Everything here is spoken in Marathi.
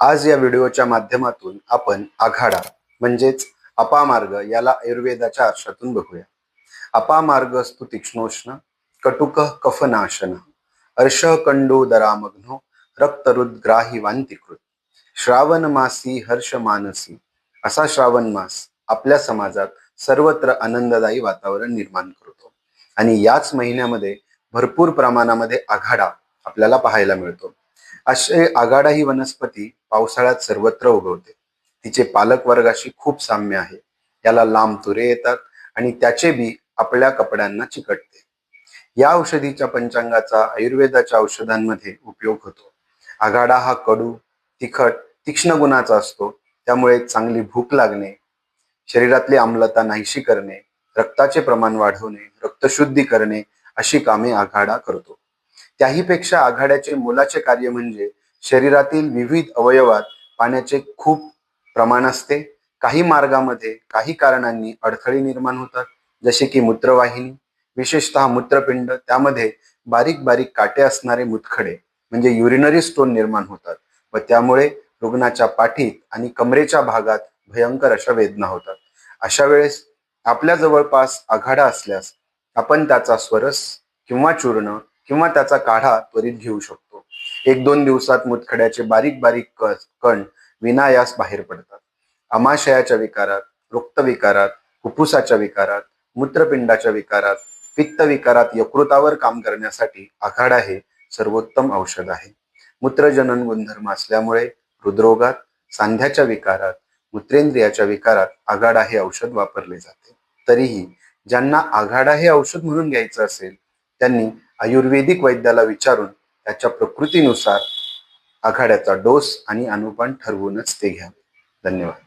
आज या व्हिडिओच्या माध्यमातून आपण आघाडा म्हणजेच अपामार्ग याला आयुर्वेदाच्या आरशातून बघूया. अपामार्ग स्तु तीक्ष्णोष्ण कटुक कफनाशन अर्ष कंडो दरामग्नो रक्तरुद्ग्राही वांतिकृत श्रावण मासी हर्ष मानसी असा श्रावण मास आपल्या समाजात सर्वत्र आनंददायी वातावरण निर्माण करतो. आणि याच महिन्यामध्ये भरपूर प्रमाणामध्ये आघाडा आपल्याला पाहायला मिळतो. असे आघाडा ही वनस्पती पावसाळ्यात सर्वत्र उगवते. तिचे पालक वर्गाशी खूप साम्य आहे. याला लांब तुरे येतात आणि त्याचे बी आपल्या कपड्यांना चिकटते. या औषधीच्या पंचांगाचा आयुर्वेदाच्या औषधांमध्ये उपयोग होतो. आघाडा हा कडू तिखट तीक्ष्ण गुणाचा असतो. त्यामुळे चांगली भूक लागणे शरीरातली आम्लता नाहीशी करणे रक्ताचे प्रमाण वाढवणे रक्तशुद्धी करणे अशी कामे आघाडा करतो. त्याहीपेक्षा आघाड्याचे मोलाचे कार्य म्हणजे शरीरातील विविध अवयवात पाण्याचे खूप प्रमाण असते. काही मार्गामध्ये काही कारणांनी अडथळे निर्माण होतात जसे की मूत्रवाहिनी विशेषतः मूत्रपिंड त्यामध्ये बारीक बारीक काटे असणारे मुतखडे म्हणजे युरिनरी स्टोन निर्माण होतात व त्यामुळे रुग्णाच्या पाठीत आणि कमरेच्या भागात भयंकर अशा वेदना होतात. अशा वेळेस आपल्या जवळपास आघाडा असल्यास आपण त्याचा स्वरस किंवा चूर्ण किंवा त्याचा काढा त्वरित घेऊ शकतो. एक दोन दिवसात मुतखड्याचे बारीक बारीक कण विनायास बाहेर पडतात. अमाशयाच्या विकारात रक्तविकारात फुफ्फुसाच्या विकारात मूत्रपिंडाच्या विकारात पित्त विकारात यकृतावर काम करण्यासाठी आघाडा हे सर्वोत्तम औषध आहे. मूत्रजनन गुणधर्म असल्यामुळे हृदरोगात सांध्याच्या विकारात मूत्रेंद्रियाच्या विकारात आघाडा हे औषध वापरले जाते. तरीही ज्यांना आघाडा हे औषध म्हणून घ्यायचं असेल त्यांनी आयुर्वेदिक वैद्याला विचारून त्याच्या प्रकृतीनुसार आघाड्याचा डोस आणि अनुपान ठरवूनच ते घ्यावे धन्यवाद.